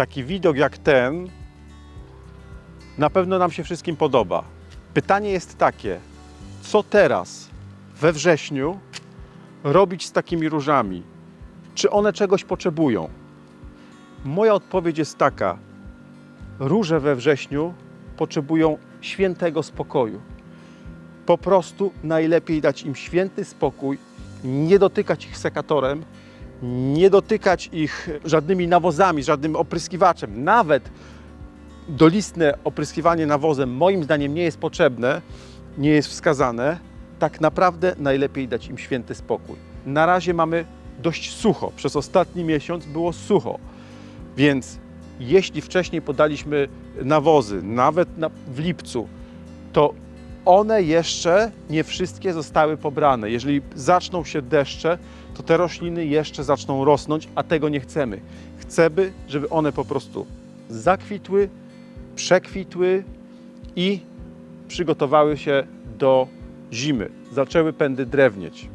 taki widok jak ten na pewno nam się wszystkim podoba. Pytanie jest takie, co teraz we wrześniu robić z takimi różami? Czy one czegoś potrzebują? Moja odpowiedź jest taka: róże we wrześniu potrzebują świętego spokoju. Po prostu najlepiej dać im święty spokój, nie dotykać ich sekatorem, nie dotykać ich żadnymi nawozami, żadnym opryskiwaczem. Nawet dolistne opryskiwanie nawozem moim zdaniem nie jest potrzebne, nie jest wskazane. Tak naprawdę najlepiej dać im święty spokój. Na razie mamy dość sucho. Przez ostatni miesiąc było sucho. Więc jeśli wcześniej podaliśmy nawozy, nawet na, w lipcu, to one jeszcze nie wszystkie zostały pobrane. Jeżeli zaczną się deszcze, to te rośliny jeszcze zaczną rosnąć, a tego nie chcemy. Chcemy, żeby one po prostu zakwitły, przekwitły i przygotowały się do zimy. Zaczęły pędy drewnieć.